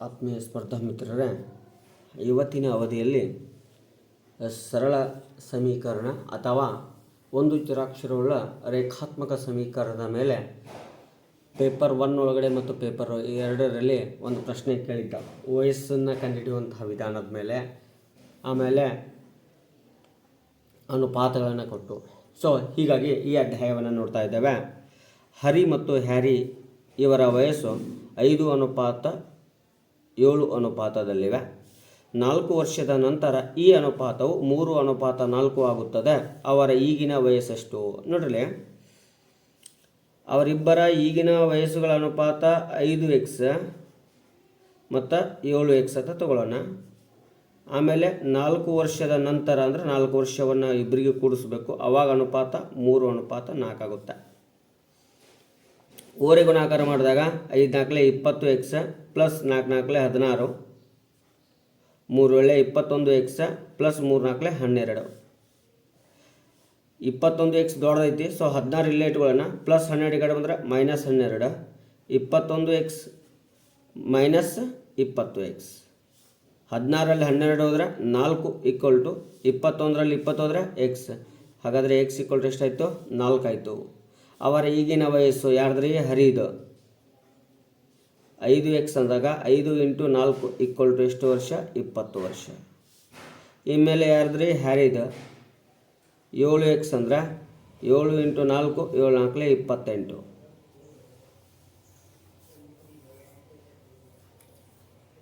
ಆತ್ಮೀಯ ಸ್ಪರ್ಧಾ ಮಿತ್ರರೇ, ಇವತ್ತಿನ ಅವಧಿಯಲ್ಲಿ ಸರಳ ಸಮೀಕರಣ ಅಥವಾ ಒಂದು ಚರಾಕ್ಷರವುಳ್ಳ ರೇಖಾತ್ಮಕ ಸಮೀಕರಣದ ಮೇಲೆ ಪೇಪರ್ ಒನ್ ಒಳಗಡೆ ಮತ್ತು ಪೇಪರ್ ಎರಡರಲ್ಲಿ ಒಂದು ಪ್ರಶ್ನೆ ಕೇಳಿದ್ದ. ವಯಸ್ಸನ್ನು ಕಂಡುಹಿಡಿಯುವಂತಹ ವಿಧಾನದ ಮೇಲೆ, ಆಮೇಲೆ ಅನುಪಾತಗಳನ್ನು ಕೊಟ್ಟು. ಸೊ, ಹೀಗಾಗಿ ಈ ಅಧ್ಯಾಯವನ್ನು ನೋಡ್ತಾ ಇದ್ದೇವೆ. ಹರಿ ಮತ್ತು ಹ್ಯಾರಿ ಇವರ ವಯಸ್ಸು ಐದು ಅನುಪಾತ ಏಳು ಅನುಪಾತದಲ್ಲಿವೆ. ನಾಲ್ಕು ವರ್ಷದ ನಂತರ ಈ ಅನುಪಾತವು ಮೂರು ಅನುಪಾತ ನಾಲ್ಕು ಆಗುತ್ತದೆ. ಅವರ ಈಗಿನ ವಯಸ್ಸೆಷ್ಟು? ನೋಡ್ರಿ ಅವರಿಬ್ಬರ ಈಗಿನ ವಯಸ್ಸುಗಳ ಅನುಪಾತ ಐದು ಎಕ್ಸ್ ಮತ್ತು ಏಳು ಎಕ್ಸ್ ಅಂತ ತಗೊಳ್ಳೋಣ. ಆಮೇಲೆ ನಾಲ್ಕು ವರ್ಷದ ನಂತರ ಅಂದರೆ ನಾಲ್ಕು ವರ್ಷವನ್ನು ಇಬ್ಬರಿಗೆ ಕೂಡಿಸ್ಬೇಕು. ಅವಾಗ ಅನುಪಾತ ಮೂರು ಅನುಪಾತ ನಾಲ್ಕಾಗುತ್ತೆ ಓರೆ ಗುಣಾಕಾರ ಮಾಡಿದಾಗ ಐದು ನಾಲ್ಕಲೆ ಇಪ್ಪತ್ತು ಎಕ್ಸ ಪ್ಲಸ್ ನಾಲ್ಕು ನಾಲ್ಕಲೆ ಹದಿನಾರು. ಮೂರು ವೇಳೆ ಇಪ್ಪತ್ತೊಂದು ಎಕ್ಸ ಪ್ಲಸ್ ಮೂರು ನಾಲ್ಕಲೆ ಹನ್ನೆರಡು. ಇಪ್ಪತ್ತೊಂದು ಎಕ್ಸ್ ದೊಡ್ಡದೈತಿ ಸೊ ಹದಿನಾರು ಇಲ್ಲೇ ಇಟ್ಕೊಳ್ಳೋಣ ಪ್ಲಸ್ ಹನ್ನೆರಡು ಕಡೆ ಬಂದರೆ ಮೈನಸ್ ಹನ್ನೆರಡು. ಇಪ್ಪತ್ತೊಂದು ಎಕ್ಸ್ ಮೈನಸ್ ಇಪ್ಪತ್ತು ಎಕ್ಸ್ ಹದಿನಾರಲ್ಲಿ ಹನ್ನೆರಡು ಹೋದರೆ ನಾಲ್ಕು ಈಕ್ವಲ್ ಟು ಇಪ್ಪತ್ತೊಂದರಲ್ಲಿ ಇಪ್ಪತ್ತು ಹೋದರೆ ಎಕ್ಸ್ ಹಾಗಾದರೆ ಎಕ್ಸ್ ಈಕ್ವಲ್ ಟು ಎಷ್ಟಾಯಿತು? ನಾಲ್ಕು ಆಯಿತು. ಅವರ ಈಗಿನ ವಯಸ್ಸು ಯಾರ್ದ್ರಿ? ಹರಿದು. ಐದು ಎಕ್ಸ್ ಅಂದಾಗ ಐದು ಇಂಟು ನಾಲ್ಕು ಈಕ್ವಲ್ ಟು ಎಷ್ಟು ವರ್ಷ? ಇಪ್ಪತ್ತು ವರ್ಷ. ಇನ್ಮೇಲೆ ಯಾರ್ದ್ರಿ? ಹ್ಯಾರಿದ ಏಳು ಎಕ್ಸ್ ಅಂದ್ರೆ ಏಳು ಇಂಟು ನಾಲ್ಕು, ಏಳು ನಾಲ್ಕಲೆ ಇಪ್ಪತ್ತೆಂಟು.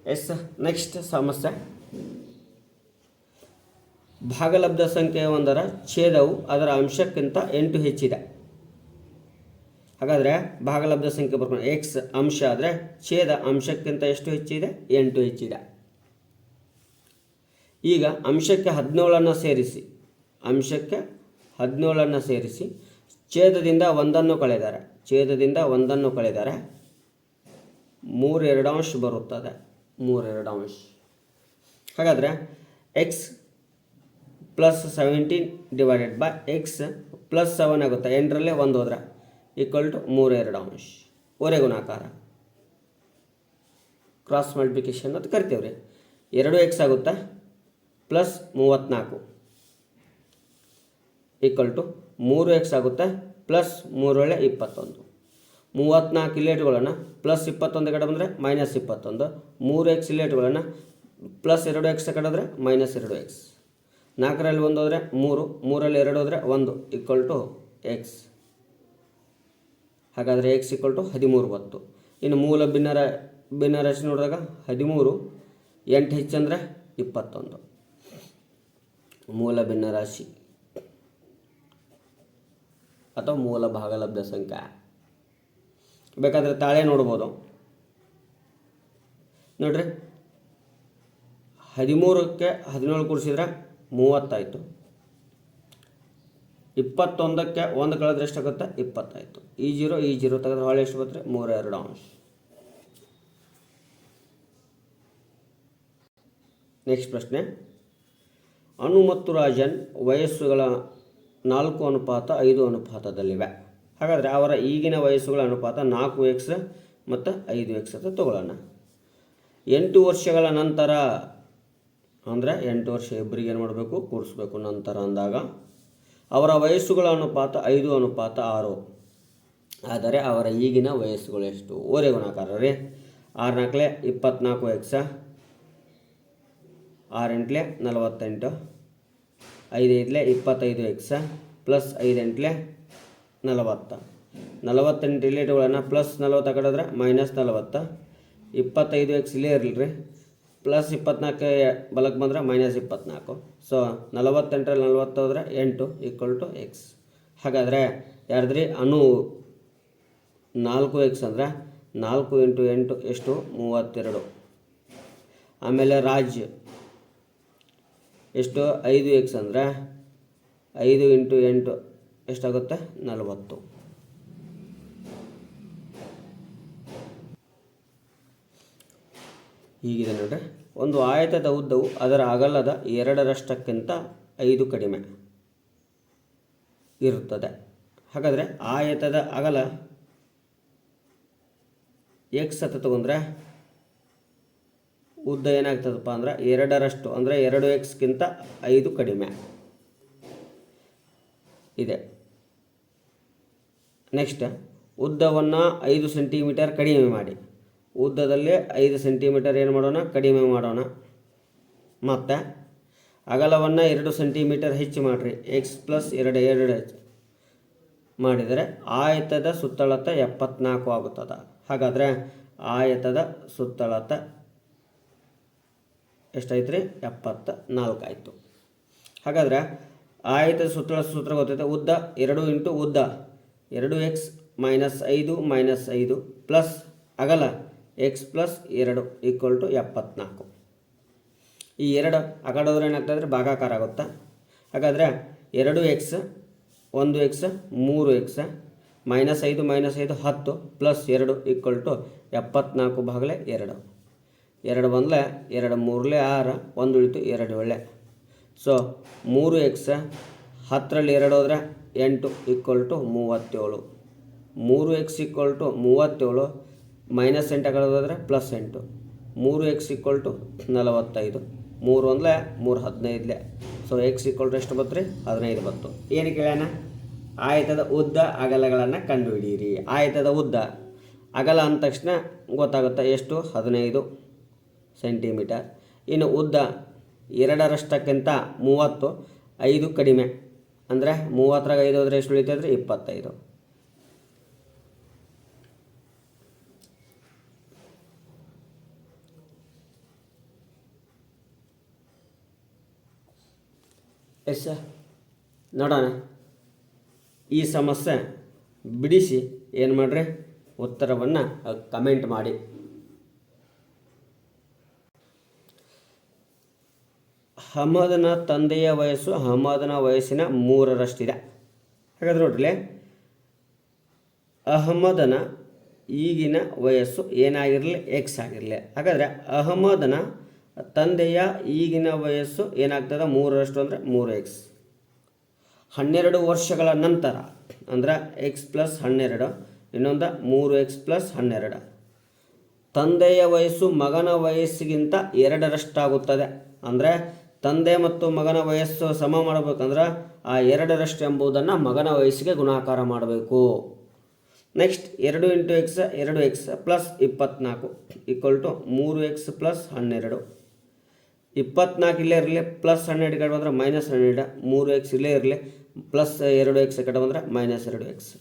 ಎಸ್, ನೆಕ್ಸ್ಟ್ ಸಮಸ್ಯೆ. ಭಾಗಲಬ್ಧ ಸಂಖ್ಯೆ ಒಂದರ ಛೇದವು ಅದರ ಅಂಶಕ್ಕಿಂತ ಎಂಟು ಹೆಚ್ಚಿದೆ. ಹಾಗಾದರೆ ಭಾಗಲಬ್ಧ ಸಂಖ್ಯೆ ಬರ್ಕೊಂಡು ಎಕ್ಸ್ ಅಂಶ ಆದರೆ ಛೇದ ಅಂಶಕ್ಕಿಂತ ಎಷ್ಟು ಹೆಚ್ಚಿದೆ? ಎಂಟು ಹೆಚ್ಚಿದೆ. ಈಗ ಅಂಶಕ್ಕೆ ಹದಿನೇಳನ್ನು ಸೇರಿಸಿ. ಅಂಶಕ್ಕೆ ಹದಿನೇಳನ್ನು ಸೇರಿಸಿ. ಛೇದದಿಂದ ಒಂದನ್ನು ಕಳೆದರೆ. ಛೇದದಿಂದ ಒಂದನ್ನು ಕಳೆದರೆ ಮೂರೆರಡು ಅಂಶ ಬರುತ್ತದೆ. ಮೂರೆರಡು ಅಂಶ. ಹಾಗಾದರೆ x plus seventeen divided by x plus seven ಆಗುತ್ತೆ. ಎಂಟರಲ್ಲೇ ಒಂದು ಹೋದ್ರೆ ಈಕ್ವಲ್ ಟು ಮೂರೆರಡು ಅಂಶ. ಒರೆ ಗುಣಾಕಾರ. ಕ್ರಾಸ್ ಮಲ್ಟಿಪ್ಲಿಕೇಶನ್ ಅಂತ ಕರಿತೀವಿ ರೀ. ಎರಡು ಎಕ್ಸ್ ಆಗುತ್ತೆ? ಪ್ಲಸ್ ಮೂವತ್ತ್ನಾಲ್ಕು ಈಕ್ವಲ್ ಟು ಮೂರು ಎಕ್ಸ್ ಆಗುತ್ತೆ? ಪ್ಲಸ್ ಮೂರೊಳ್ಳೆ ಇಪ್ಪತ್ತೊಂದು. ಮೂವತ್ತ್ನಾಲ್ಕು ಇಲೇಟ್ಗಳನ್ನು ಪ್ಲಸ್ ಇಪ್ಪತ್ತೊಂದು ಕಡೆ ಬಂದರೆ ಮೈನಸ್ ಇಪ್ಪತ್ತೊಂದು. ಮೂರು ಎಕ್ಸ್ ಇಲೇಟ್ಗಳನ್ನು ಪ್ಲಸ್ ಎರಡು ಎಕ್ಸ್ ಕಡೆದ್ರೆ ಮೈನಸ್ ಎರಡು ಎಕ್ಸ್ ನಾಲ್ಕರಲ್ಲಿ ಒಂದು ಹೋದರೆ ಮೂರು. ಮೂರಲ್ಲಿ ಎರಡು ಹೋದರೆ ಒಂದು. ಈಕ್ವಲ್ ಟು ಎಕ್ಸ್ ಹಾಗಾದರೆ ಎಕ್ಸ್ ಈಕ್ವಲ್ ಟು ಹದಿಮೂರು ಬತ್ತು ಇನ್ನು ಮೂಲ ಭಿನ್ನರ ರಾಶಿ ನೋಡಿದಾಗ ಹದಿಮೂರು, ಎಂಟು ಹೆಚ್ಚಂದರೆ ಇಪ್ಪತ್ತೊಂದು. ಮೂಲ ಭಿನ್ನರಾಶಿ ಅಥವಾ ಮೂಲ ಭಾಗಲಬ್ಧ ಸಂಖ್ಯೆ. ಬೇಕಾದರೆ ತಾಳೆ ನೋಡ್ಬೋದು. ನೋಡ್ರಿ, ಹದಿಮೂರಕ್ಕೆ ಹದಿನೇಳು ಕೂಡಿಸಿದ್ರೆ ಮೂವತ್ತಾಯಿತು. ಇಪ್ಪತ್ತೊಂದಕ್ಕೆ ಒಂದು ಕಳೆದ್ರೆ ಎಷ್ಟಾಗುತ್ತೆ? ಇಪ್ಪತ್ತಾಯಿತು ಈ ಜೀರೋ ಈ ಜೀರೋ ತೆಗೆದ್ರೆ ಹಾಳೆ ಎಷ್ಟು ಬರ್ತದೆ ಮೂರ ಎರಡು ಅಂಶ. ನೆಕ್ಸ್ಟ್ ಪ್ರಶ್ನೆ. ಅಣು ಮತ್ತು ರಾಜನ್ ವಯಸ್ಸುಗಳ ನಾಲ್ಕು ಅನುಪಾತ, ಐದು ಅನುಪಾತದಲ್ಲಿವೆ. ಹಾಗಾದರೆ ಅವರ ಈಗಿನ ವಯಸ್ಸುಗಳ ಅನುಪಾತ ನಾಲ್ಕು ಎಕ್ಸ್ ಮತ್ತು ಐದು ಎಕ್ಸ್ ಅಂತ ತಗೊಳ್ಳೋಣ. ಎಂಟು ವರ್ಷಗಳ ನಂತರ ಅಂದರೆ ಎಂಟು ವರ್ಷ ಇಬ್ಬರಿಗೆ ಏನು ಮಾಡಬೇಕು? ಕೂರಿಸ್ಬೇಕು. ನಂತರ ಅಂದಾಗ ಅವರ ವಯಸ್ಸುಗಳ ಅನುಪಾತ ಐದು, ಅನುಪಾತ ಆರು. ಆದರೆ ಅವರ ಈಗಿನ ವಯಸ್ಸುಗಳು ಎಷ್ಟು? ಓರೆ ಗುಣಾಕಾರ ರೀ ಆರು ನಾಲ್ಕಲೆ ಇಪ್ಪತ್ನಾಲ್ಕು ಎಕ್ಸ. ಆರೆಂಟ್ಲೆ ನಲವತ್ತೆಂಟು. ಐದು ಐದಲೆ ಇಪ್ಪತ್ತೈದು ಎಕ್ಸ. ಪ್ಲಸ್ ಐದೆಂಟ್ಲೆ ನಲವತ್ತ. ನಲವತ್ತೆಂಟು ರಿಲೇಟಿವ್ಗಳನ್ನು ಪ್ಲಸ್ ನಲವತ್ತು ಕಡಿದ್ರೆ ಮೈನಸ್ ನಲವತ್ತ. ಇಪ್ಪತ್ತೈದು ಎಕ್ಸ್ ಇಲ್ಲೇ ಇರಲಿ ರೀ. ಪ್ಲಸ್ ಇಪ್ಪತ್ನಾಲ್ಕು ಬಲಕ್ಕೆ ಬಂದರೆ ಮೈನಸ್ ಇಪ್ಪತ್ನಾಲ್ಕು. ಸೊ ನಲವತ್ತೆಂಟರಲ್ಲಿ ನಲವತ್ತು ಹೋದರೆ ಎಂಟು ಈಕ್ವಲ್ ಟು ಎಕ್ಸ್ ಹಾಗಾದರೆ ಯಾರ್ದ್ರಿ? ಅನು ನಾಲ್ಕು ಎಕ್ಸ್ ಅಂದರೆ ನಾಲ್ಕು ಇಂಟು ಎಂಟು ಎಷ್ಟು? ಮೂವತ್ತೆರಡು. ಆಮೇಲೆ ರಾಜ್ ಎಷ್ಟು? ಐದು ಎಕ್ಸ್ ಅಂದರೆ ಐದು ಇಂಟು ಎಂಟು ಎಷ್ಟಾಗುತ್ತೆ? ನಲವತ್ತು. ಈಗಿದೆ ನೋಡ್ರಿ. ಒಂದು ಆಯತದ ಉದ್ದವು ಅದರ ಅಗಲದ ಎರಡರಷ್ಟಕ್ಕಿಂತ ಐದು ಕಡಿಮೆ ಇರುತ್ತದೆ. ಹಾಗಾದರೆ ಆಯತದ ಅಗಲ ಎಕ್ಸ್ ಅಂತ ತಗೊಂಡ್ರೆ ಉದ್ದ ಏನಾಗ್ತದಪ್ಪ ಅಂದ್ರೆ ಎರಡರಷ್ಟು, ಅಂದರೆ ಎರಡು ಎಕ್ಸ್ಗಿಂತ ಐದು ಕಡಿಮೆ ಇದೆ. ನೆಕ್ಸ್ಟ್ ಉದ್ದವನ್ನು ಐದು ಸೆಂಟಿಮೀಟರ್ ಕಡಿಮೆ ಮಾಡಿ. ಉದ್ದದಲ್ಲಿ ಐದು ಸೆಂಟಿಮೀಟರ್ ಏನು ಮಾಡೋಣ? ಕಡಿಮೆ ಮಾಡೋಣ. ಮತ್ತು ಅಗಲವನ್ನು ಎರಡು ಸೆಂಟಿಮೀಟರ್ ಹೆಚ್ಚು ಮಾಡಿರಿ. ಎಕ್ಸ್ ಪ್ಲಸ್ ಎರಡು ಎರಡು ಮಾಡಿದರೆ ಆಯತದ ಸುತ್ತಳತೆ ಎಪ್ಪತ್ನಾಲ್ಕು ಆಗುತ್ತದೆ. ಹಾಗಾದರೆ ಆಯತದ ಸುತ್ತಳತೆ ಎಷ್ಟಾಯ್ತು ರೀ ಎಪ್ಪತ್ತ ನಾಲ್ಕು ಆಯಿತು. ಹಾಗಾದರೆ ಆಯತದ ಸುತ್ತಳ ಸೂತ್ರ ಗೊತ್ತೈತೆ? ಉದ್ದ ಎರಡು ಇಂಟು ಉದ್ದ ಎರಡು ಎಕ್ಸ್ ಮೈನಸ್ ಐದು ಮೈನಸ್ ಐದು ಪ್ಲಸ್ ಅಗಲ ಎಕ್ಸ್ ಪ್ಲಸ್ ಎರಡು ಈಕ್ವಲ್ ಟು ಎಪ್ಪತ್ನಾಲ್ಕು. ಈ ಎರಡು ಆ ಕಡೆ ಹೋದ್ರೆ ಭಾಗಾಕಾರ ಆಗುತ್ತಾ? ಹಾಗಾದರೆ ಎರಡು ಎಕ್ಸ್ ಒಂದು ಎಕ್ಸ್ ಮೂರು ಎಕ್ಸ್ ಮೈನಸ್ ಐದು ಮೈನಸ್ ಐದು, ಹತ್ತು ಪ್ಲಸ್ ಎರಡು ಈಕ್ವಲ್ ಟು ಎಪ್ಪತ್ನಾಲ್ಕು ಭಾಗಲೆ ಎರಡು. ಎರಡು ಬಂದಲೆ ಎರಡು ಮೂರಲೆ ಆರು, ಒಂದು ಉಳಿತು ಎರಡು ಒಳ್ಳೆ. ಸೊ ಮೂರು ಎಕ್ಸ್ ಹತ್ತರಲ್ಲಿ ಎರಡು ಹೋದರೆ ಎಂಟು ಈಕ್ವಲ್ ಟು ಮೂವತ್ತೇಳು. ಮೂರು ಎಕ್ಸ್ ಈಕ್ವಲ್ ಟು ಮೂವತ್ತೇಳು ಮೈನಸ್ ಎಂಟು ಆಗೋದಾದರೆ ಪ್ಲಸ್ ಎಂಟು. ಮೂರು ಎಕ್ಸ್ ಈಕ್ವಲ್ ಟು ನಲವತ್ತೈದು. ಮೂರು ಒಂದ್ಲೆ, ಮೂರು ಹದಿನೈದಲೆ. ಸೊ ಎಕ್ಸ್ ಈಕ್ವಲ್ ಟು ಎಷ್ಟು ಬತ್ತು ರೀ ಹದಿನೈದು ಬತ್ತು. ಏನು ಕೇಳೋಣ ಆಯತದ ಉದ್ದ ಅಗಲಗಳನ್ನು ಕಂಡುಹಿಡಿಯಿರಿ. ಆಯತದ ಉದ್ದ ಅಗಲ ಅಂದ ತಕ್ಷಣ ಗೊತ್ತಾಗುತ್ತೆ ಎಷ್ಟು? ಹದಿನೈದು ಸೆಂಟಿಮೀಟರ್ ಇನ್ನು ಉದ್ದ ಎರಡರಷ್ಟಕ್ಕಿಂತ ಮೂವತ್ತು, ಐದು ಕಡಿಮೆ. ಅಂದರೆ ಮೂವತ್ತರಾಗ ಐದು ಹೋದರೆ ಎಷ್ಟು ಉಳಿತಾಯಿದ್ರೆ ಇಪ್ಪತ್ತೈದು. ಎಸ್ ನೋಡೋಣ. ಈ ಸಮಸ್ಯೆ ಬಿಡಿಸಿ ಏನು ಮಾಡ್ರಿ? ಉತ್ತರವನ್ನು ಕಮೆಂಟ್ ಮಾಡಿ. ಹಮದನ ತಂದೆಯ ವಯಸ್ಸು ಹಮದನ ವಯಸ್ಸಿನ ಮೂರರಷ್ಟಿದೆ. ಹಾಗಾದ್ರೆ ನೋಡ್ರಿ ಅಹಮದನ ಈಗಿನ ವಯಸ್ಸು ಏನಾಗಿರಲಿ ಎಕ್ಸ್ ಆಗಿರಲಿ. ಹಾಗಾದರೆ ಅಹಮದನ ತಂದೆಯ ಈಗಿನ ವಯಸ್ಸು ಏನಾಗ್ತದೆ? ಮೂರರಷ್ಟು ಅಂದರೆ ಮೂರು ಎಕ್ಸ್ ಹನ್ನೆರಡು ವರ್ಷಗಳ ನಂತರ, ಅಂದ್ರೆ ಎಕ್ಸ್ ಪ್ಲಸ್ ಹನ್ನೆರಡು, ಇನ್ನೊಂದು ಮೂರು ಎಕ್ಸ್ ಪ್ಲಸ್ ಹನ್ನೆರಡು. ತಂದೆಯ ವಯಸ್ಸು ಮಗನ ವಯಸ್ಸಿಗಿಂತ ಎರಡರಷ್ಟಾಗುತ್ತದೆ. ಅಂದರೆ ತಂದೆ ಮತ್ತು ಮಗನ ವಯಸ್ಸು ಸಮ ಮಾಡಬೇಕಂದ್ರೆ ಆ ಎರಡರಷ್ಟು ಎಂಬುದನ್ನು ಮಗನ ವಯಸ್ಸಿಗೆ ಗುಣಾಕಾರ ಮಾಡಬೇಕು. ನೆಕ್ಸ್ಟ್ ಎರಡು ಇಂಟು ಎಕ್ಸ್ ಎರಡು ಎಕ್ಸ್ ಪ್ಲಸ್ ಇಪ್ಪತ್ತ್ನಾಲ್ಕು ಈಕ್ವಲ್ ಟು ಮೂರು ಎಕ್ಸ್ ಪ್ಲಸ್ ಹನ್ನೆರಡು. ಇಪ್ಪತ್ನಾಲ್ಕು ಇಲ್ಲೇ ಇರಲಿ ಪ್ಲಸ್ ಹನ್ನೆರಡು ಕಡೆ ಬಂದರೆ ಮೈನಸ್ ಹನ್ನೆರಡು, ಮೂರು ಎಕ್ಸ್ ಇಲ್ಲೇ ಇರಲಿ ಪ್ಲಸ್ ಎರಡು ಎಕ್ಸ್ ಕಡೆ ಬಂದರೆ ಮೈನಸ್ ಎರಡು ಎಕ್ಸ್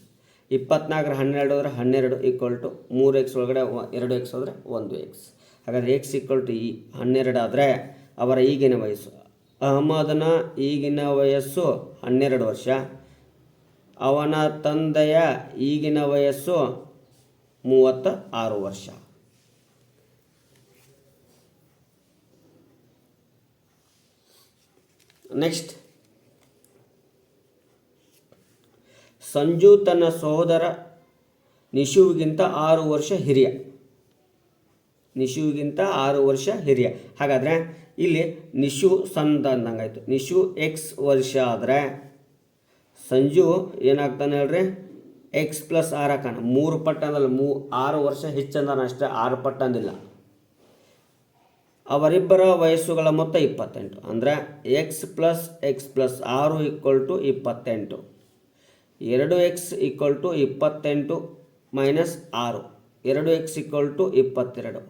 ಇಪ್ಪತ್ನಾಲ್ಕರ ಹನ್ನೆರಡು ಹೋದರೆ ಹನ್ನೆರಡು ಈಕ್ವಲ್ ಟು ಮೂರು ಎಕ್ಸ್ ಒಳಗಡೆ ಎರಡು ಎಕ್ಸ್ ಹೋದರೆ ಒಂದು ಎಕ್ಸ್ ಹಾಗಾದರೆ ಎಕ್ಸ್ ಈಕ್ವಲ್ ಟು ಈ ಹನ್ನೆರಡು ಆದರೆ ಅವರ ಈಗಿನ ವಯಸ್ಸು. ಅಹಮದನ ಈಗಿನ ವಯಸ್ಸು ಹನ್ನೆರಡು ವರ್ಷ. ಅವನ ತಂದೆಯ ಈಗಿನ ವಯಸ್ಸು ಮೂವತ್ತ ಆರು ವರ್ಷ. ನೆಕ್ಸ್ಟ್ ಸಂಜು ತನ್ನ ಸಹೋದರ ನಿಶುವಿಗಿಂತ ಆರು ವರ್ಷ ಹಿರಿಯ. ನಿಶುವಿಗಿಂತ ಆರು ವರ್ಷ ಹಿರಿಯ. ಹಾಗಾದರೆ ಇಲ್ಲಿ ನಿಶು ಸಂತ ಅಂದಂಗಾಯ್ತು. ನಿಶು ಎಕ್ಸ್ ವರ್ಷ ಆದರೆ ಸಂಜು ಏನಾಗ್ತಾನೆ ಹೇಳ್ರಿ? ಎಕ್ಸ್ ಪ್ಲಸ್ ಆರ್ ಹಾಕೋಣ ಮೂರು ಪಟ್ಟಂದಲ್ಲ ಮೂ ಆರು ವರ್ಷ ಹೆಚ್ಚಂದಾನ ಅಷ್ಟೇ. ಆರು ಪಟ್ಟು ಅಂದಿಲ್ಲ ಅವರಿಬ್ಬರ ವಯಸ್ಸುಗಳ ಮೊತ್ತ ಇಪ್ಪತ್ತೆಂಟು. ಅಂದರೆ ಎಕ್ಸ್ ಪ್ಲಸ್ ಎಕ್ಸ್ ಪ್ಲಸ್ ಆರು ಈಕ್ವಲ್ ಟು ಇಪ್ಪತ್ತೆಂಟು. ಎರಡು ಎಕ್ಸ್ ಈಕ್ವಲ್ ಟು ಇಪ್ಪತ್ತೆಂಟು ಮೈನಸ್ ಆರು. ಎರಡು ಎಕ್ಸ್ ಈಕ್ವಲ್ ಟು ಇಪ್ಪತ್ತೆರಡು.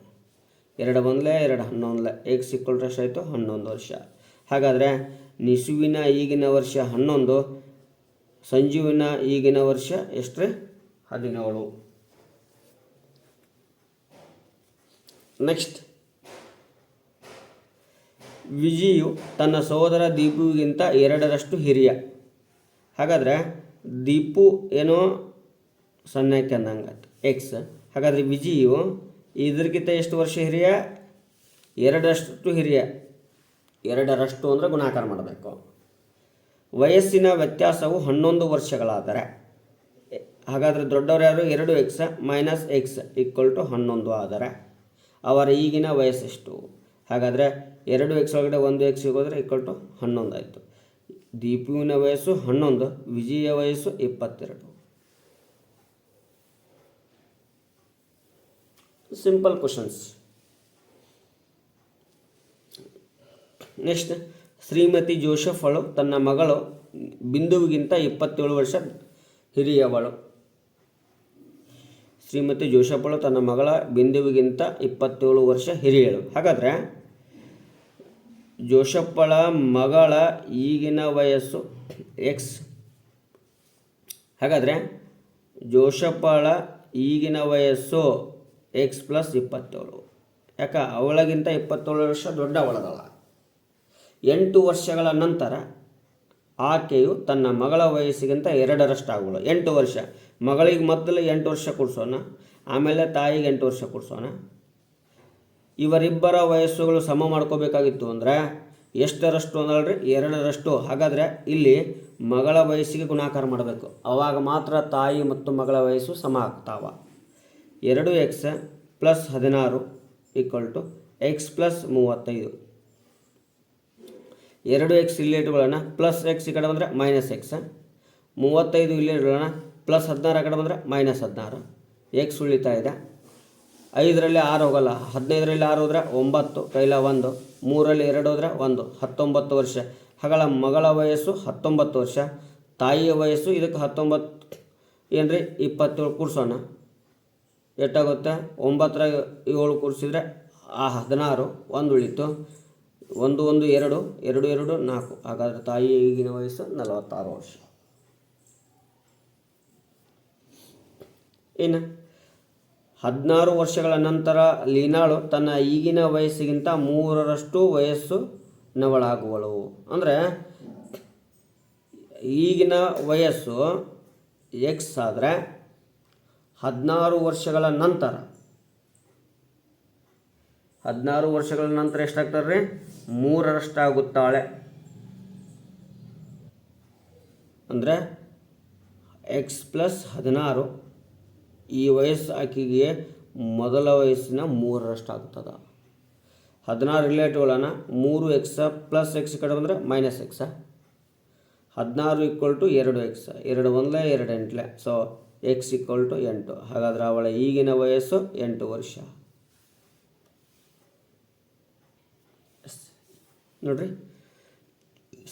ಎರಡು ಬಂದಲೆ ಎರಡು ಹನ್ನೊಂದಲೆ. ಎಕ್ಸ್ ಈಕ್ವಲ್ ಟು ಎಷ್ಟಾಯಿತು? ಹನ್ನೊಂದು ವರ್ಷ. ಹಾಗಾದರೆ ನಿಸುವಿನ ಈಗಿನ ವರ್ಷ ಹನ್ನೊಂದು, ಸಂಜುವಿನ ಈಗಿನ ವರ್ಷ ಎಷ್ಟು ಹದಿನೇಳು. ನೆಕ್ಸ್ಟ್ ವಿಜಿಯು ತನ್ನ ಸಹೋದರ ದೀಪುವಿಗಿಂತ ಎರಡರಷ್ಟು ಹಿರಿಯ. ಹಾಗಾದರೆ ದೀಪು ಏನೋ ಸಣ್ಣಕ್ಕೆ ಅಂದಂಗಾಯ್ತು. ಎಕ್ಸ್ ಹಾಗಾದರೆ ವಿಜಿಯು ಇದ್ರಗಿಂತ ಎಷ್ಟು ವರ್ಷ ಹಿರಿಯ? ಎರಡರಷ್ಟು ಹಿರಿಯ. ಎರಡರಷ್ಟು ಅಂದರೆ ಗುಣಾಕಾರ ಮಾಡಬೇಕು. ವಯಸ್ಸಿನ ವ್ಯತ್ಯಾಸವು ಹನ್ನೊಂದು ವರ್ಷಗಳಾದರೆ. ಹಾಗಾದರೆ ದೊಡ್ಡವರು ಯಾರು? ಎರಡು x minus x equal to ಹನ್ನೊಂದು ಆದರೆ. ಅವರ ಈಗಿನ ವಯಸ್ಸೆಷ್ಟು? ಹಾಗಾದರೆ ಎರಡು ಎಕ್ಸ್ ಒಳಗಡೆ ಒಂದು ಎಕ್ಸ್ ಸಿಗೋದ್ರೆ ಈಕ್ವಲ್ ಟು ಹನ್ನೊಂದು ಆಯಿತು. ದೀಪುವಿನ ವಯಸ್ಸು ಹನ್ನೊಂದು ವಿಜಯ ವಯಸ್ಸು ಇಪ್ಪತ್ತೆರಡು. Simple questions next Shrimati Joseph ಅವಳು ತನ್ನ ಮಗಳು ಬಿಂದುವಿಗಿಂತ ಇಪ್ಪತ್ತೇಳು ವರ್ಷ ಹಿರಿಯವಳು. ಶ್ರೀಮತಿ ಜೋಸೆಫ್ ಅವಳು ತನ್ನ ಮಗಳ ಬಿಂದುವಿಗಿಂತ ಇಪ್ಪತ್ತೇಳು ವರ್ಷ ಹಿರಿಯಳು. ಹಾಗಾದರೆ ಜೋಸಪ್ಪಳ ಮಗಳ ಈಗಿನ ವಯಸ್ಸು ಎಕ್ಸ್ ಹಾಗಾದರೆ ಜೋಶಪ್ಪಳ ಈಗಿನ ವಯಸ್ಸು ಎಕ್ಸ್ ಪ್ಲಸ್ ಇಪ್ಪತ್ತೇಳು. ಯಾಕ? ಅವಳಗಿಂತ ಇಪ್ಪತ್ತೇಳು ವರ್ಷ ದೊಡ್ಡವಳದಳ ಎಂಟು ವರ್ಷಗಳ ನಂತರ ಆಕೆಯು ತನ್ನ ಮಗಳ ವಯಸ್ಸಿಗಿಂತ ಎರಡರಷ್ಟಾಗುವಳು. ಎಂಟು ವರ್ಷ. ಮಗಳಿಗೆ ಮೊದಲು ಎಂಟು ವರ್ಷ ಕೊಡಿಸೋಣ, ಆಮೇಲೆ ತಾಯಿಗೆ ಎಂಟು ವರ್ಷ ಕೊಡಿಸೋಣ. ಇವರಿಬ್ಬರ ವಯಸ್ಸುಗಳು ಸಮ ಮಾಡ್ಕೋಬೇಕಾಗಿತ್ತು ಅಂದರೆ ಎಷ್ಟರಷ್ಟು ಅಂದಲ್ರಿ ಎರಡರಷ್ಟು. ಹಾಗಾದರೆ ಇಲ್ಲಿ ಮಗಳ ವಯಸ್ಸಿಗೆ ಗುಣಾಕಾರ ಮಾಡಬೇಕು. ಅವಾಗ ಮಾತ್ರ ತಾಯಿ ಮತ್ತು ಮಗಳ ವಯಸ್ಸು ಸಮ ಆಗ್ತಾವ. ಎರಡು ಎಕ್ಸ್ ಪ್ಲಸ್ ಹದಿನಾರು ಈಕ್ವಲ್ ಟು ಎಕ್ಸ್ ಪ್ಲಸ್ ಮೂವತ್ತೈದು. ಎರಡು ಎಕ್ಸ್ ಇಲ್ಲೇಟ್ಗಳನ್ನು ಪ್ಲಸ್ ಎಕ್ಸ್ ಈ ಕಡೆ ಬಂದರೆ ಮೈನಸ್ ಎಕ್ಸ್ ಮೂವತ್ತೈದು ಇಲ್ಲೇಟ್ಗಳನ್ನು ಪ್ಲಸ್ ಹದಿನಾರು ಆ ಕಡೆ ಬಂದರೆ ಮೈನಸ್ ಹದಿನಾರು. ಎಕ್ಸ್ ಉಳಿತಾ ಇದೆ. ಐದರಲ್ಲಿ ಆರು ಹೋಗಲ್ಲ. ಹದಿನೈದರಲ್ಲಿ ಆರು ಹೋದ್ರೆ ಒಂಬತ್ತು, ಕೈಲ ಒಂದು. ಮೂರಲ್ಲಿ ಎರಡು ಹೋದರೆ ಒಂದು. ಹತ್ತೊಂಬತ್ತು ವರ್ಷ. ಹಗಳ ಮಗಳ ವಯಸ್ಸು ಹತ್ತೊಂಬತ್ತು ವರ್ಷ. ತಾಯಿಯ ವಯಸ್ಸು ಇದಕ್ಕೆ ಹತ್ತೊಂಬತ್ತು ಏನ್ರಿ? ಇಪ್ಪತ್ತೇಳು ಕೂರ್ಸೋಣ. ಎಷ್ಟಾಗುತ್ತೆ? ಒಂಬತ್ತರ ಏಳು ಕೂರಿಸಿದ್ರೆ, ಆ ಹದಿನಾರು, ಒಂದು ಉಳಿತು. ಒಂದು ಒಂದು, ಎರಡು. ಎರಡು ಎರಡು, ನಾಲ್ಕು. ಹಾಗಾದರೆ ತಾಯಿ ಈಗಿನ ವಯಸ್ಸು ನಲವತ್ತಾರು ವರ್ಷ. ಇನ್ನು ಹದಿನಾರು ವರ್ಷಗಳ ನಂತರ ಲೀನಾಳು ತನ್ನ ಈಗಿನ ವಯಸ್ಸಿಗಿಂತ ಮೂರರಷ್ಟು ವಯಸ್ಸು ನವಳಾಗುವಳು ಅಂದರೆ ಈಗಿನ ವಯಸ್ಸು ಎಕ್ಸ್ ಆದರೆ ಹದಿನಾರು ವರ್ಷಗಳ ನಂತರ. ಹದಿನಾರು ವರ್ಷಗಳ ನಂತರ ಎಷ್ಟಾಗ್ತಾರೆ ರೀ ಮೂರರಷ್ಟಾಗುತ್ತಾಳೆ. ಅಂದರೆ ಎಕ್ಸ್ ಪ್ಲಸ್ ಹದಿನಾರು. ಈ ವಯಸ್ಸು ಆಕೆಗೆ ಮೊದಲ ವಯಸ್ಸಿನ ಮೂರರಷ್ಟು ಆಗ್ತದೆ. ಹದಿನಾರು ರಿಲೇಟಿವ್ಗಳನ್ನ ಮೂರು ಎಕ್ಸ ಪ್ಲಸ್ ಎಕ್ಸ್ ಕಡೆ ಬಂದರೆ ಮೈನಸ್ ಎಕ್ಸ ಹದಿನಾರು ಈಕ್ವಲ್ ಟು ಎರಡು ಎಕ್ಸ್ ಎರಡು ಒಂದಲೇ ಎರಡು ಎಂಟ್ಲೆ. ಸೊ ಎಕ್ಸ್ ಈಕ್ವಲ್ ಟು ಎಂಟು. ಹಾಗಾದರೆ ಅವಳ ಈಗಿನ ವಯಸ್ಸು ಎಂಟು ವರ್ಷ. ನೋಡ್ರಿ.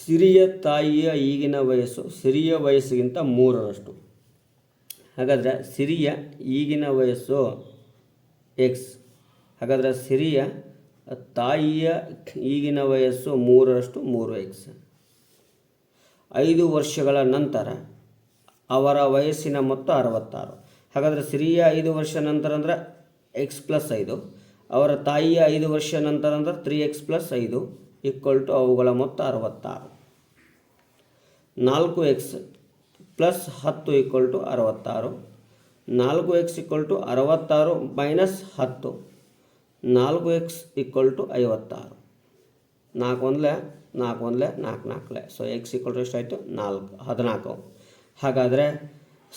ಸಿರಿಯ ತಾಯಿಯ ಈಗಿನ ವಯಸ್ಸು, ಸಿರಿಯ ವಯಸ್ಸಿಗಿಂತ ಮೂರರಷ್ಟು. ಹಾಗಾದರೆ ಸಿರಿಯ ಈಗಿನ ವಯಸ್ಸು ಎಕ್ಸ್ ಹಾಗಾದರೆ ಸಿರಿಯ ತಾಯಿಯ ಈಗಿನ ವಯಸ್ಸು ಮೂರರಷ್ಟು ಮೂರು ಎಕ್ಸ್ ಐದು ವರ್ಷಗಳ ನಂತರ ಅವರ ವಯಸ್ಸಿನ ಮೊತ್ತ ಅರವತ್ತಾರು. ಹಾಗಾದರೆ ಸಿರಿಯ ಐದು ವರ್ಷ ನಂತರ ಅಂದರೆ ಎಕ್ಸ್ ಪ್ಲಸ್ ಐದು. ಅವರ ತಾಯಿಯ ಐದು ವರ್ಷ ನಂತರ ಅಂದ್ರೆ ತ್ರೀ ಎಕ್ಸ್ ಪ್ಲಸ್ ಐದು ಈಕ್ವಲ್ ಟು ಅವುಗಳ ಮೊತ್ತ ಅರವತ್ತಾರು. ನಾಲ್ಕು ಎಕ್ಸ್ ಪ್ಲಸ್ ಹತ್ತು ಈಕ್ವಲ್ ಟು ಅರವತ್ತಾರು. ನಾಲ್ಕು ಎಕ್ಸ್ ಈಕ್ವಲ್ ಟು ಅರವತ್ತಾರು ಮೈನಸ್ ಹತ್ತು. ನಾಲ್ಕು ಎಕ್ಸ್ ಈಕ್ವಲ್ ಟು ಐವತ್ತಾರು. ನಾಲ್ಕು ಒಂದಲೆ ನಾಲ್ಕು ಒಂದಲೆ, ನಾಲ್ಕು ನಾಲ್ಕಲೆ. ಸೊ ಎಕ್ಸ್ ಈಕ್ವಲ್ ಟು ಎಷ್ಟಾಯಿತು ನಾಲ್ಕು, ಹದಿನಾಲ್ಕು. ಹಾಗಾದರೆ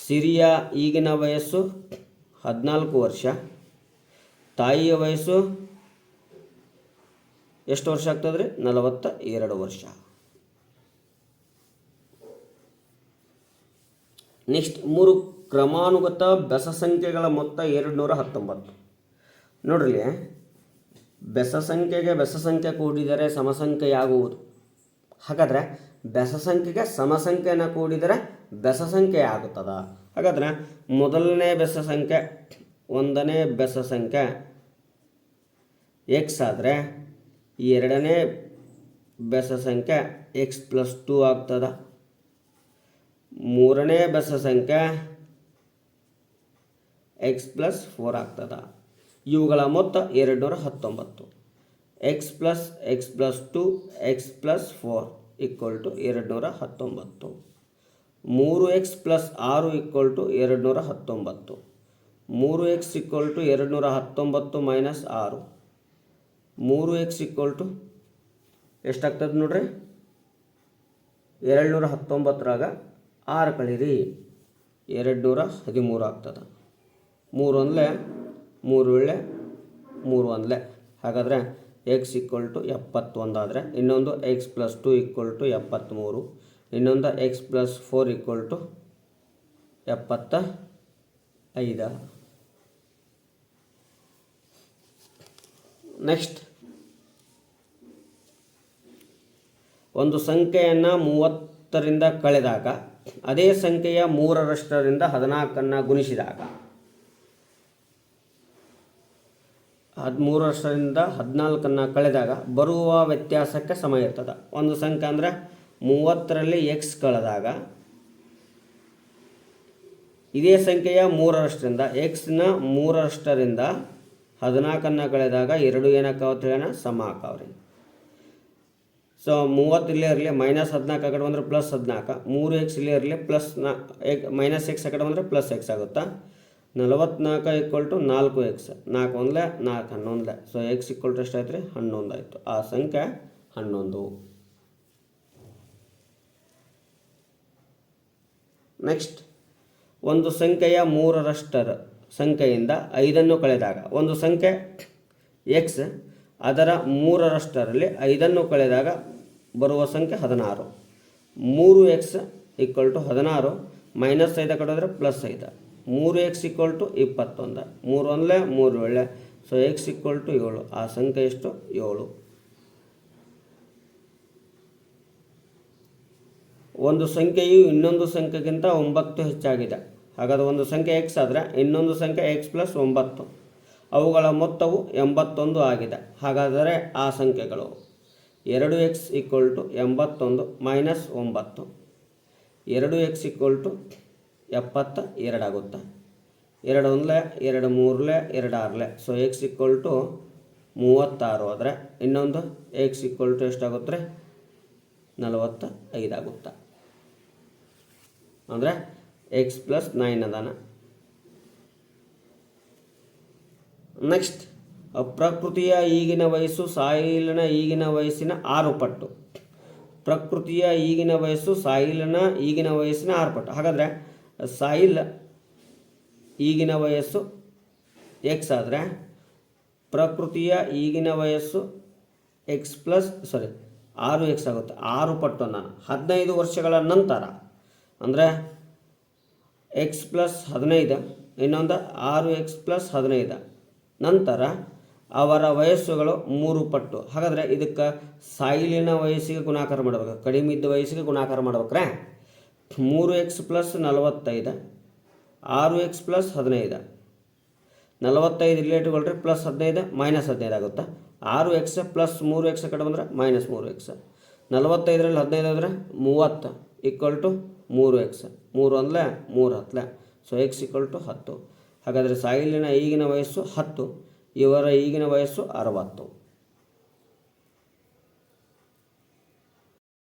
ಸಿರಿಯ ಈಗಿನ ವಯಸ್ಸು ಹದಿನಾಲ್ಕು ವರ್ಷ. ತಾಯಿಯ ವಯಸ್ಸು ಎಷ್ಟು ವರ್ಷ ಆಗ್ತದೆ ರೀ ನಲವತ್ತ ಎರಡು ವರ್ಷ. ನೆಕ್ಸ್ಟ್ ಮೂರು ಕ್ರಮಾನುಗತ ಬೆಸ ಸಂಖ್ಯೆಗಳ ಮೊತ್ತ ಎರಡು ನೂರ ಹತ್ತೊಂಬತ್ತು. ನೋಡ್ರಿ, ಬೆಸ ಸಂಖ್ಯೆಗೆ ಬೆಸ ಸಂಖ್ಯೆ ಕೂಡಿದರೆ ಸಮಸಂಖ್ಯೆಯಾಗುವುದು ಹಾಗಾದರೆ ಬೆಸ ಸಂಖ್ಯೆಗೆ ಸಮಸಂಖ್ಯೆಯನ್ನು ಕೂಡಿದರೆ ಬೆಸ ಸಂಖ್ಯೆ ಆಗುತ್ತದ? ಹಾಗಾದರೆ ಮೊದಲನೇ ಬೆಸ ಸಂಖ್ಯೆ, ಒಂದನೇ ಬೆಸ ಸಂಖ್ಯೆ ಎಕ್ಸ್ ಆದರೆ ಎರಡನೇ ಬೆಸ ಸಂಖ್ಯೆ ಎಕ್ಸ್ ಪ್ಲಸ್ ಟೂ ಆಗ್ತದ? ಮೂರನೇ ಬೆಸ ಸಂಖ್ಯೆ ಎಕ್ಸ್ ಪ್ಲಸ್ ಫೋರ್ ಆಗ್ತದೆ. ಇವುಗಳ ಮೊತ್ತ ಎರಡು ನೂರ ಹತ್ತೊಂಬತ್ತು x plus x plus two x plus four equal to ಎರಡು ನೂರ ಹತ್ತೊಂಬತ್ತು ಮೂರು ಎಕ್ಸ್ ಪ್ಲಸ್ ಆರು ಈಕ್ವಲ್ ಟು ಎರಡು ನೂರ ಹತ್ತೊಂಬತ್ತು ಮೂರು ಎಕ್ಸ್ ಈಕ್ವಲ್ ಟು ಎರಡು ನೂರ ಹತ್ತೊಂಬತ್ತು ಮೈನಸ್ ಆರು. ಮೂರು ಎಕ್ಸ್ ಈಕ್ವಲ್ ಟು ಎಷ್ಟಾಗ್ತದೆ ನೋಡ್ರಿ? ಎರಡು ನೂರ ಹತ್ತೊಂಬತ್ತರಾಗ ಆರು ಕಳೀರಿ ಎರಡು ನೂರ ಹದಿಮೂರು ಆಗ್ತದೆ. ಮೂರು ಒಂದ್ಲೆ, ಮೂರು ಏಳೆ ಮೂರು ಒಂದ್ಲೆ. ಹಾಗಾದರೆ ಎಕ್ಸ್ ಈಕ್ವಲ್ ಟು ಎಪ್ಪತ್ತೊಂದಾದರೆ ಇನ್ನೊಂದು x plus two equal to ಎಪ್ಪತ್ತ್ಮೂರು, ಇನ್ನೊಂದು x plus four equal to ಎಪ್ಪತ್ತ ಐದ ನೆಕ್ಸ್ಟ್ ಒಂದು ಸಂಖ್ಯೆಯನ್ನು ಮೂವತ್ತರಿಂದ ಕಳೆದಾಗ ಅದೇ ಸಂಖ್ಯೆಯ ಮೂರರಷ್ಟರಿಂದ ಹದಿನಾಲ್ಕನ್ನು ಗುಣಿಸಿದಾಗ. ಹದಿಮೂರರಷ್ಟರಿಂದ ಹದಿನಾಲ್ಕನ್ನು ಕಳೆದಾಗ ಬರುವ ವ್ಯತ್ಯಾಸಕ್ಕೆ ಸಮ ಇರ್ತದೆ. ಒಂದು ಸಂಖ್ಯೆ ಅಂದರೆ ಮೂವತ್ತರಲ್ಲಿ ಎಕ್ಸ್ ಕಳೆದಾಗ ಇದೇ ಸಂಖ್ಯೆಯ ಮೂರರಷ್ಟರಿಂದ ಎಕ್ಸ್ನ ಮೂರರಷ್ಟರಿಂದ ಹದಿನಾಲ್ಕನ್ನು ಕಳೆದಾಗ ಎರಡು ಏನಾಕಾವತ್ತು ಹೇಳೋಣ? ಸಮ ಆಕಾವ್ರಿ ಸೊ ಮೂವತ್ತು ಇಲ್ಲೇ ಇರಲಿ ಮೈನಸ್ ಹದಿನಾಲ್ಕು ಆ ಕಡೆ ಬಂದರೆ ಪ್ಲಸ್ ಹದಿನಾಲ್ಕು. ಮೂರು ಎಕ್ಸ್ ಇಲ್ಲೇ ಇರಲಿ ಪ್ಲಸ್ ನಾ ಎಕ್ ಮೈನಸ್ ಎಕ್ಸ್ ಆ ಕಡೆ ಬಂದರೆ ಪ್ಲಸ್ ಎಕ್ಸ್ ಆಗುತ್ತಾ? ನಲವತ್ನಾಲ್ಕು ಈಕ್ವಲ್ ಟು ನಾಲ್ಕು ಎಕ್ಸ್ ನಾಲ್ಕು ಒಂದ್ಲೆ, ನಾಲ್ಕು ಹನ್ನೊಂದ್ಲೆ. ಸೊ ಎಕ್ಸ್ ಈಕ್ವಲ್ ಟು ಎಷ್ಟಾಯ್ತು ರೀ ಹನ್ನೊಂದು ಆಯಿತು. ಆ ಸಂಖ್ಯೆ ಹನ್ನೊಂದು. ನೆಕ್ಸ್ಟ್ ಒಂದು ಸಂಖ್ಯೆಯ ಮೂರರಷ್ಟರ ಸಂಖ್ಯೆಯಿಂದ ಐದನ್ನು ಕಳೆದಾಗ, ಒಂದು ಸಂಖ್ಯೆ ಎಕ್ಸ್ ಅದರ ಮೂರರಷ್ಟರಲ್ಲಿ ಐದನ್ನು ಕಳೆದಾಗ ಬರುವ ಸಂಖ್ಯೆ ಹದಿನಾರು. ಮೂರು ಎಕ್ಸ್ ಈಕ್ವಲ್ ಟು ಹದಿನಾರು ಮೈನಸ್ ಐದು ಕಡಿದ್ರೆ ಪ್ಲಸ್ ಐದು. ಮೂರು ಎಕ್ಸ್ ಈಕ್ವಲ್ ಟು ಇಪ್ಪತ್ತೊಂದು. ಮೂರು ಒಂದಲೇ ಮೂರು ಏಳೆ ಸೊ ಎಕ್ಸ್ ಈಕ್ವಲ್ ಟು ಏಳು. ಆ ಸಂಖ್ಯೆ ಎಷ್ಟು? ಏಳು. ಒಂದು ಸಂಖ್ಯೆಯು ಇನ್ನೊಂದು ಸಂಖ್ಯೆಗಿಂತ ಒಂಬತ್ತು ಹೆಚ್ಚಾಗಿದೆ. ಹಾಗಾದರೆ ಒಂದು ಸಂಖ್ಯೆ ಎಕ್ಸ್ ಆದರೆ ಇನ್ನೊಂದು ಸಂಖ್ಯೆ ಎಕ್ಸ್ ಪ್ಲಸ್ ಒಂಬತ್ತು. ಅವುಗಳ ಮೊತ್ತವು ಎಂಬತ್ತೊಂದು ಆಗಿದೆ. ಹಾಗಾದರೆ ಆ ಸಂಖ್ಯೆಗಳು ಎರಡು ಎಕ್ಸ್ ಈಕ್ವಲ್ ಟು ಎಂಬತ್ತೊಂದು ಮೈನಸ್ ಒಂಬತ್ತು. ಎರಡು ಎಕ್ಸ್ ಈಕ್ವಲ್ ಟು ಎಪ್ಪತ್ತ ಎರಡಾಗುತ್ತೆ ಎರಡು ಒಂದಲೆ, ಎರಡು ಮೂರಲೆ, ಎರಡು ಆರಲೆ. ಸೊ ಎಕ್ಸ್ ಈಕ್ವಲ್ ಟು ಮೂವತ್ತಾರು ಆದರೆ ಇನ್ನೊಂದು ಎಕ್ಸ್ ಈಕ್ವಲ್ ಟು ಎಷ್ಟಾಗುತ್ತೆ? ನಲವತ್ತ ಐದಾಗುತ್ತೆ ಅಂದರೆ ಎಕ್ಸ್ ಪ್ಲಸ್ ನೈನ್ ಅದಾನ. ನೆಕ್ಸ್ಟ್ ಪ್ರಕೃತಿಯ ಈಗಿನ ವಯಸ್ಸು, ಸಾಯಿಲನ ಈಗಿನ ವಯಸ್ಸಿನ ಆರು ಪಟ್ಟು. ಪ್ರಕೃತಿಯ ಈಗಿನ ವಯಸ್ಸು, ಸಾಯಿಲನ ಈಗಿನ ವಯಸ್ಸಿನ ಆರು ಪಟ್ಟು. ಹಾಗಾದರೆ, ಸಾಯಿಲ್ ಈಗಿನ ವಯಸ್ಸು ಎಕ್ಸ್ ಆದರೆ, ಪ್ರಕೃತಿಯ ಈಗಿನ ವಯಸ್ಸು ಎಕ್ಸ್ ಪ್ಲಸ್ ಸಾರಿ ಆರು ಎಕ್ಸ್ ಆಗುತ್ತೆ. ಆರು ಪಟ್ಟು ನಾನು. ಹದಿನೈದು ವರ್ಷಗಳ ನಂತರ, ಅಂದರೆ ಎಕ್ಸ್ ಪ್ಲಸ್ ಹದಿನೈದು, ಇನ್ನೊಂದು ಆರು ಎಕ್ಸ್ ಪ್ಲಸ್ ಹದಿನೈದು. ನಂತರ ಅವರ ವಯಸ್ಸುಗಳು ಮೂರು ಪಟ್ಟು. ಹಾಗಾದರೆ ಇದಕ್ಕೆ ಸಾಯಿಲಿನ ವಯಸ್ಸಿಗೆ ಗುಣಾಕಾರ ಮಾಡ್ಬೇಕು, ಕಡಿಮೆ ಇದ್ದ ವಯಸ್ಸಿಗೆ ಗುಣಾಕಾರ ಮಾಡ್ಬೇಕ್ರೆ? ಮೂರು ಎಕ್ಸ್ ಪ್ಲಸ್ ನಲವತ್ತೈದು, ಆರು ಎಕ್ಸ್ ಪ್ಲಸ್ ಹದಿನೈದು. ನಲವತ್ತೈದು ರಿಲೇಟಿವ್ಗಳ್ರಿ ಪ್ಲಸ್ ಹದಿನೈದು ಮೈನಸ್ ಹದಿನೈದು ಆಗುತ್ತೆ? ಆರು ಎಕ್ಸ್ ಪ್ಲಸ್ ಮೂರು ಎಕ್ಸ್ ಕಡೆ ಬಂದರೆ ಮೈನಸ್ ಮೂರು ಎಕ್ಸ್ ನಲವತ್ತೈದರಲ್ಲಿ ಹದಿನೈದು ಅಂದರೆ ಮೂವತ್ತು ಈಕ್ವಲ್ ಟು ಮೂರು ಎಕ್ಸ್ ಮೂರು ಅಂದಲೆ ಮೂರು ಹತ್ತಲೆ ಸೊ ಎಕ್ಸ್ ಈಕ್ವಲ್ ಟು ಹತ್ತು. ಹಾಗಾದರೆ ಸಾಯಿಲಿನ ಈಗಿನ ವಯಸ್ಸು ಹತ್ತು ಇವರ ಈಗಿನ ವಯಸ್ಸು ಅರವತ್ತು.